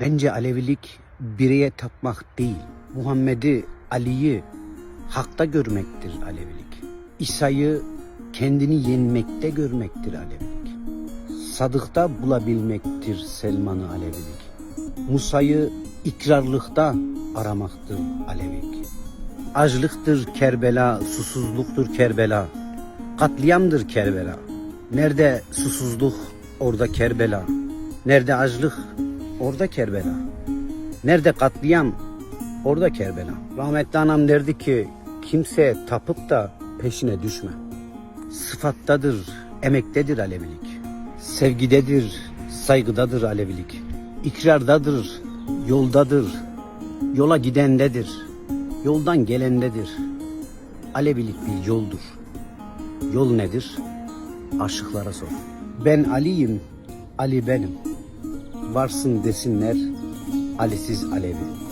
Bence Alevilik bireye tapmak değil. Muhammed'i, Ali'yi hakta görmektir Alevilik. İsa'yı kendini yenmekte görmektir Alevilik. Sadıkta bulabilmektir Selman'ı Alevilik. Musa'yı ikrarlıkta aramaktır Alevilik. Açlıktır Kerbela, susuzluktur Kerbela. Katliamdır Kerbela. Nerede susuzluk, orada Kerbela. Nerede açlık, orada Kerbela. Nerede katliam, orada Kerbela. Rahmetli anam derdi ki, kimseye tapıp da peşine düşme. Sıfattadır, emektedir Alevilik. Sevgidedir, saygıdadır Alevilik. İkrardadır, yoldadır, yola gidendedir, yoldan gelendedir. Alevilik bir yoldur. Yol nedir? Aşıklara sor. Ben Ali'yim, Ali benim. Varsın desinler, Ali'siz Alevi.